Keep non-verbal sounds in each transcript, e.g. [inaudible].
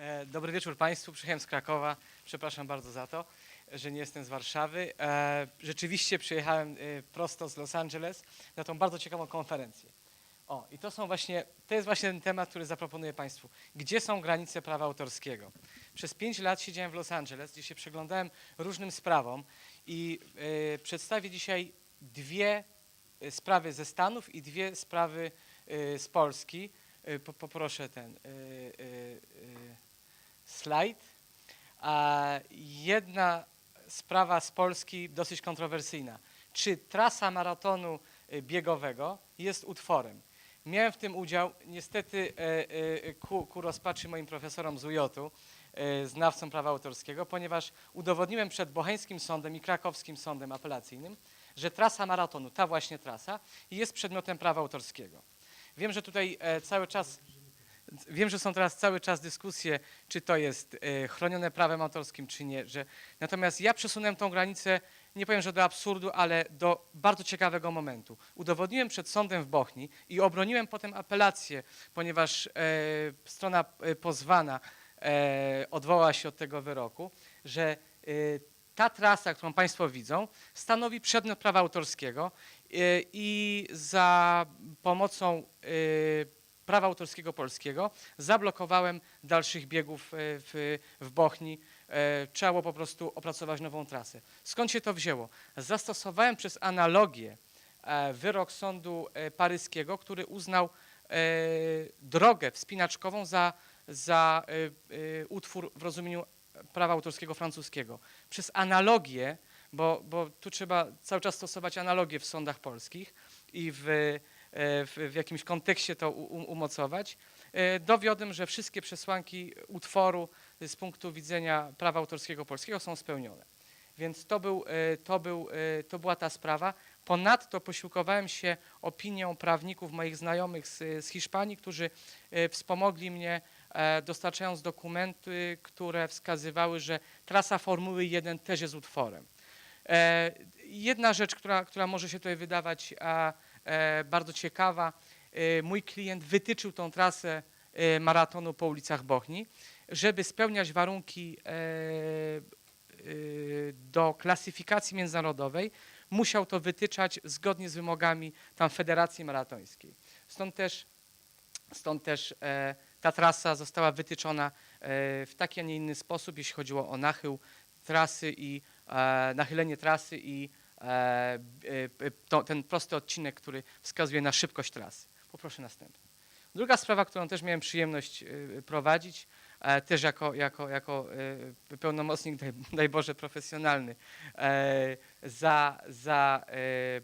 E, Dobry wieczór Państwu. Przyjechałem z Krakowa. Przepraszam bardzo za to, że nie jestem z Warszawy. E, Rzeczywiście przyjechałem e, prosto z Los Angeles na tą bardzo ciekawą konferencję. O, i to są właśnie, to jest właśnie ten temat, który zaproponuję Państwu. Gdzie są granice prawa autorskiego? Przez pięć lat siedziałem w Los Angeles, gdzie się przyglądałem różnym sprawom i e, przedstawię dzisiaj dwie sprawy ze Stanów i dwie sprawy e, z Polski. Po- Poproszę ten e, e, slajd. Jedna sprawa z Polski dosyć kontrowersyjna. Czy trasa maratonu e, biegowego jest utworem? Miałem w tym udział, niestety e, e, ku, ku rozpaczy moim profesorom z UJ-u, e, znawcom prawa autorskiego, ponieważ udowodniłem przed Bocheńskim Sądem i Krakowskim Sądem Apelacyjnym, że trasa maratonu, ta właśnie trasa, jest przedmiotem prawa autorskiego. Wiem, że tutaj cały czas Wiem, że są teraz cały czas dyskusje, czy to jest e, chronione prawem autorskim, czy nie. Że, natomiast ja przesunąłem tą granicę, nie powiem, że do absurdu, ale do bardzo ciekawego momentu. Udowodniłem przed sądem w Bochni i obroniłem potem apelację, ponieważ e, strona e, pozwana e, odwołała się od tego wyroku, że e, ta trasa, którą Państwo widzą, stanowi przedmiot prawa autorskiego e, i za pomocą prawa autorskiego polskiego zablokowałem dalszych biegów e, w, w Bochni. E, Trzeba było po prostu opracować nową trasę. Skąd się to wzięło? Zastosowałem przez analogię e, wyrok sądu paryskiego, który uznał drogę wspinaczkową za, za utwór w rozumieniu prawa autorskiego francuskiego. Przez analogię, bo, bo tu trzeba cały czas stosować analogię w sądach polskich i w, w, w jakimś kontekście to u, umocować, e, dowiodłem, że wszystkie przesłanki utworu z punktu widzenia prawa autorskiego polskiego są spełnione. Więc to, był, e, to, był, e, to była ta sprawa. Ponadto posiłkowałem się opinią prawników moich znajomych z, z Hiszpanii, którzy e, wspomogli mnie e, dostarczając dokumenty, które wskazywały, że trasa Formuły 1 też jest utworem. E, Jedna rzecz, która, która może się tutaj wydawać a, e, bardzo ciekawa. E, Mój klient wytyczył tą trasę e, maratonu po ulicach Bochni, żeby spełniać warunki e, e, do klasyfikacji międzynarodowej, musiał to wytyczać zgodnie z wymogami tam Federacji Maratońskiej. Stąd też, stąd też e, ta trasa została wytyczona e, w taki, a nie inny sposób, jeśli chodziło o nachył trasy i e, nachylenie trasy i e, e, to, ten prosty odcinek, który wskazuje na szybkość trasy. Poproszę następny. Druga sprawa, którą też miałem przyjemność e, prowadzić, e, też jako, jako, jako e, pełnomocnik, daj, daj Boże, profesjonalny, e, za, za e, e,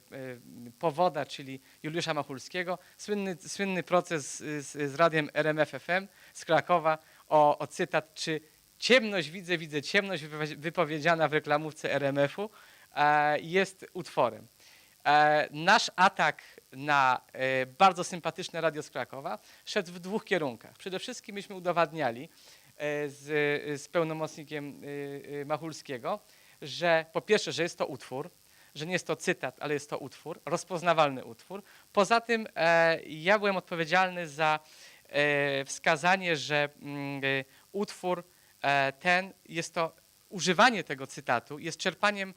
powoda, czyli Juliusza Machulskiego, słynny, słynny proces z, z radiem RMF FM z Krakowa o, o cytat, czy ciemność widzę, widzę ciemność wypowie- wypowiedziana w reklamówce RMF-u e, jest utworem. E, Nasz atak na e, bardzo sympatyczne radio z Krakowa szedł w dwóch kierunkach. Przede wszystkim myśmy udowadniali e, z, z pełnomocnikiem e, e, Machulskiego, że po pierwsze, że jest to utwór, że nie jest to cytat, ale jest to utwór, rozpoznawalny utwór. Poza tym e, ja byłem odpowiedzialny za e, wskazanie, że mm, e, utwór e, ten jest to używanie tego cytatu jest czerpaniem e,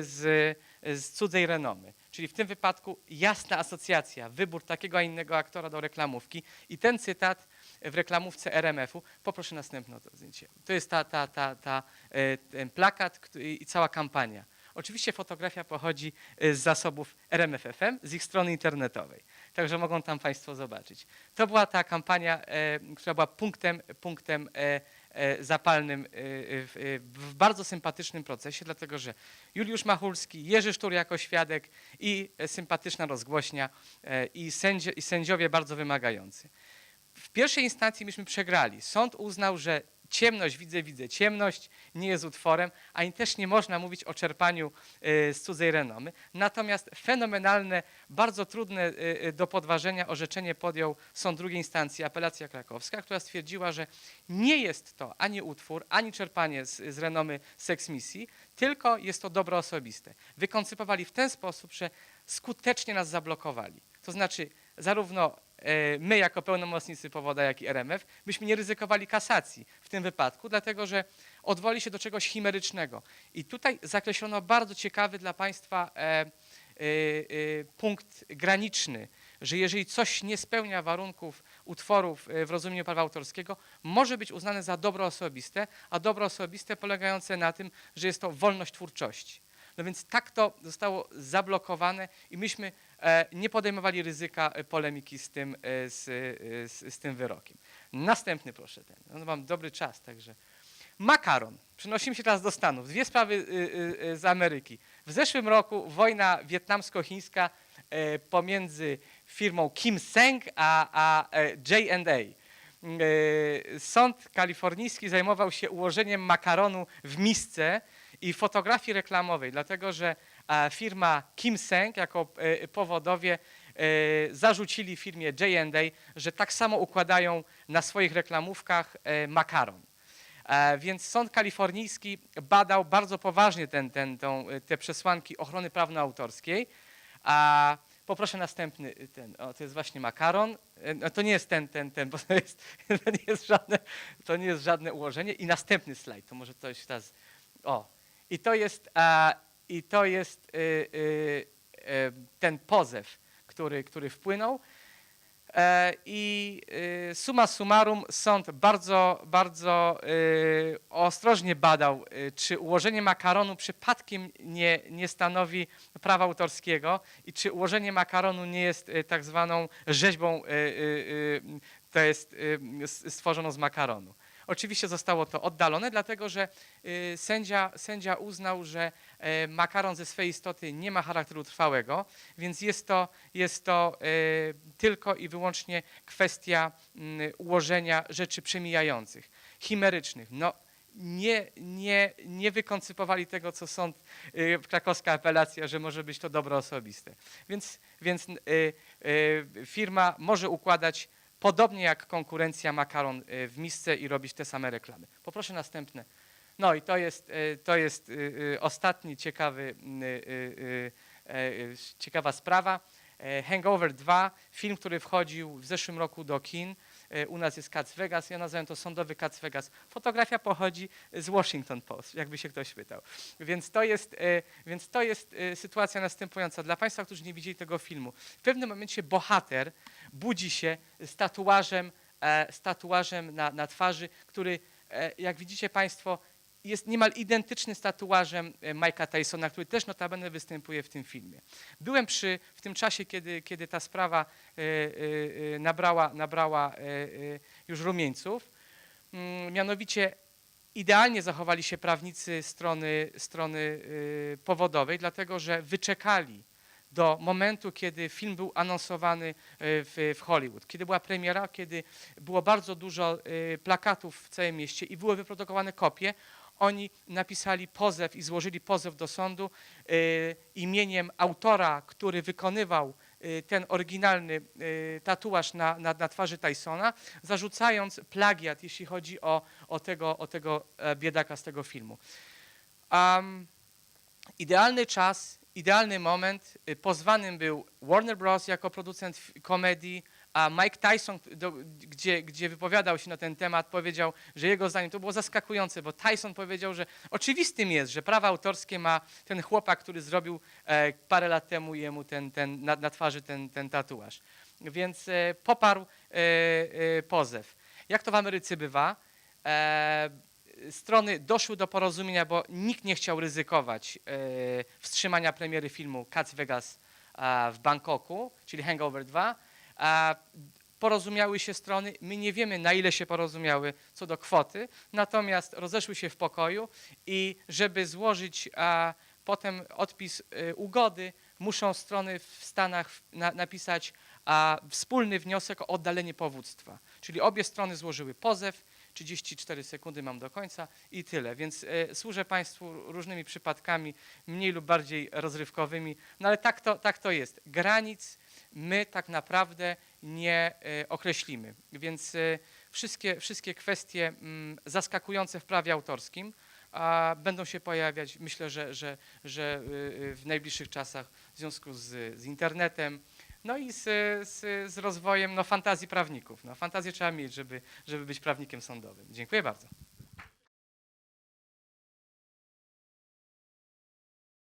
z, z cudzej renomy. Czyli w tym wypadku jasna asocjacja, wybór takiego a innego aktora do reklamówki i ten cytat w reklamówce RMF-u. Poproszę następne to zdjęcie. To jest ta, ta, ta, ta, e, ten plakat i cała kampania. Oczywiście fotografia pochodzi e, z zasobów RMF-FM, z ich strony internetowej. Także mogą tam Państwo zobaczyć. To była ta kampania, e, która była punktem, punktem zapalnym e, w, w bardzo sympatycznym procesie, dlatego że Juliusz Machulski, Jerzy Sztur jako świadek i e, sympatyczna rozgłośnia e, i, sędzio, i sędziowie bardzo wymagający. W pierwszej instancji myśmy przegrali. Sąd uznał, że ciemność, widzę, widzę ciemność, nie jest utworem, ani też nie można mówić o czerpaniu e, z cudzej renomy. Natomiast fenomenalne, bardzo trudne e, e, do podważenia orzeczenie podjął sąd drugiej instancji, apelacja krakowska, która stwierdziła, że nie jest to ani utwór, ani czerpanie z, z renomy seksmisji, tylko jest to dobro osobiste. Wykoncypowali w ten sposób, że skutecznie nas zablokowali. To znaczy zarówno my jako pełnomocnicy powoda, jak i RMF, byśmy nie ryzykowali kasacji w tym wypadku, dlatego że odwoli się do czegoś chimerycznego. I tutaj zakreślono bardzo ciekawy dla Państwa e, e, e, punkt graniczny, że jeżeli coś nie spełnia warunków utworów e, w rozumieniu prawa autorskiego, może być uznane za dobro osobiste, a dobro osobiste polegające na tym, że jest to wolność twórczości. No więc tak to zostało zablokowane i myśmy e, nie podejmowali ryzyka e, polemiki z tym, e, z, e, z, z tym wyrokiem. Następny proszę ten. No, mam dobry czas, także. Makaron. Przenosimy się teraz do Stanów. Dwie sprawy y, y, y, z Ameryki. W zeszłym roku wojna wietnamsko-chińska e, pomiędzy firmą Kim Seng a, a e, J&A. E, Sąd kalifornijski zajmował się ułożeniem makaronu w misce i fotografii reklamowej, dlatego że e, firma Kim Seng jako e, powodowie e, zarzucili firmie J&A, że tak samo układają na swoich reklamówkach e, makaron. Więc sąd kalifornijski badał bardzo poważnie ten, ten, tą, te przesłanki ochrony prawno-autorskiej. A poproszę następny, ten, o, to jest właśnie makaron. No, to nie jest ten, ten, ten, bo to, jest, [laughs] to, nie jest żadne, to nie jest żadne ułożenie. I następny slajd, to może coś teraz. O, i to jest, i to jest y, y, y, ten pozew, który, który wpłynął. E, I summa summarum sąd bardzo, bardzo ostrożnie badał, czy ułożenie makaronu przypadkiem nie, nie stanowi prawa autorskiego i czy ułożenie makaronu nie jest tak zwaną rzeźbą, to jest stworzoną z makaronu. Oczywiście zostało to oddalone, dlatego że sędzia, sędzia uznał, że makaron ze swej istoty nie ma charakteru trwałego, więc jest to, jest to e, tylko i wyłącznie kwestia mm, ułożenia rzeczy przemijających, chimerycznych. No, nie, nie, nie wykoncypowali tego, co sąd, y, krakowska apelacja, że może być to dobro osobiste. Więc, więc firma może układać podobnie jak konkurencja makaron w misce i robić te same reklamy. Poproszę następne. No i to jest, y, to jest y, y, ostatni ciekawy, ciekawa sprawa. E, Hangover 2, film, który wchodził w zeszłym roku do kin. E, U nas jest Cats Vegas, ja nazywam to sądowy Cats Vegas. Fotografia pochodzi z Washington Post, jakby się ktoś pytał. Więc to jest, e, więc to jest e, sytuacja następująca. Dla Państwa, którzy nie widzieli tego filmu, w pewnym momencie bohater budzi się z tatuażem, e, z tatuażem na, na twarzy, który, e, jak widzicie Państwo, jest niemal identyczny z tatuażem e, Mike'a Tysona, który też notabene występuje w tym filmie. Byłem przy, w tym czasie, kiedy, kiedy ta sprawa e, e, nabrała, nabrała już rumieńców. Mm, Mianowicie idealnie zachowali się prawnicy strony, strony powodowej, dlatego że wyczekali do momentu, kiedy film był anonsowany w, w Hollywood, kiedy była premiera, kiedy było bardzo dużo plakatów w całym mieście i były wyprodukowane kopie. Oni napisali pozew i złożyli pozew do sądu y, imieniem autora, który wykonywał y, ten oryginalny y, tatuaż na, na, na twarzy Tysona, zarzucając plagiat, jeśli chodzi o, o, tego, o tego e, biedaka z tego filmu. Um, idealny czas, idealny moment. Pozwanym był Warner Bros. jako producent komedii, a Mike Tyson, do, gdzie, gdzie wypowiadał się na ten temat, powiedział, że jego zdaniem to było zaskakujące, bo Tyson powiedział, że oczywistym jest, że prawa autorskie ma ten chłopak, który zrobił e, parę lat temu jemu ten, ten, na, na twarzy ten, ten tatuaż. Więc e, poparł e, e, pozew. Jak to w Ameryce bywa? E, strony doszły do porozumienia, bo nikt nie chciał ryzykować e, wstrzymania premiery filmu Cats Vegas w Bangkoku, czyli Hangover 2. Porozumiały się strony. My nie wiemy, na ile się porozumiały co do kwoty, natomiast rozeszły się w pokoju i żeby złożyć potem odpis e, ugody, muszą strony w Stanach napisać wspólny wniosek o oddalenie powództwa. Czyli obie strony złożyły pozew, 34 sekundy mam do końca i tyle. Więc e, służę Państwu różnymi przypadkami, mniej lub bardziej rozrywkowymi, no ale tak to, tak to jest. Granic my tak naprawdę nie e, określimy. Więc e, wszystkie, wszystkie kwestie mm, zaskakujące w prawie autorskim będą się pojawiać, myślę, że, że, że y, y, w najbliższych czasach w związku z, z internetem, no i z, z, z rozwojem no, fantazji prawników. No, fantazję trzeba mieć, żeby, żeby być prawnikiem sądowym. Dziękuję bardzo.